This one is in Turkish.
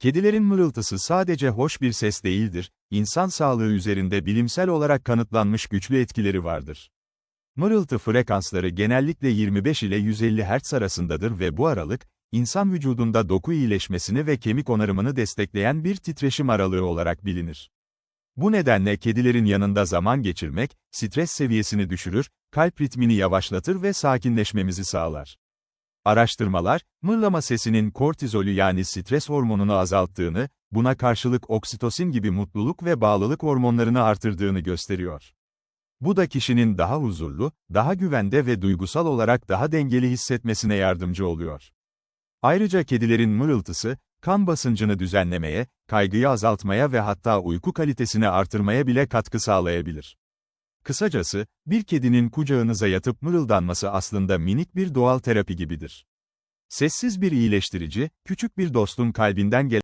Kedilerin mırıltısı sadece hoş bir ses değildir, insan sağlığı üzerinde bilimsel olarak kanıtlanmış güçlü etkileri vardır. Mırıltı frekansları genellikle 25 ile 150 Hz arasındadır ve bu aralık, insan vücudunda doku iyileşmesini ve kemik onarımını destekleyen bir titreşim aralığı olarak bilinir. Bu nedenle kedilerin yanında zaman geçirmek, stres seviyesini düşürür, kalp ritmini yavaşlatır ve sakinleşmemizi sağlar. Araştırmalar, mırlama sesinin kortizolü yani stres hormonunu azalttığını, buna karşılık oksitosin gibi mutluluk ve bağlılık hormonlarını artırdığını gösteriyor. Bu da kişinin daha huzurlu, daha güvende ve duygusal olarak daha dengeli hissetmesine yardımcı oluyor. Ayrıca kedilerin mırıltısı, kan basıncını düzenlemeye, kaygıyı azaltmaya ve hatta uyku kalitesini artırmaya bile katkı sağlayabilir. Kısacası, bir kedinin kucağınıza yatıp mırıldanması aslında minik bir doğal terapi gibidir. Sessiz bir iyileştirici, küçük bir dostun kalbinden gelen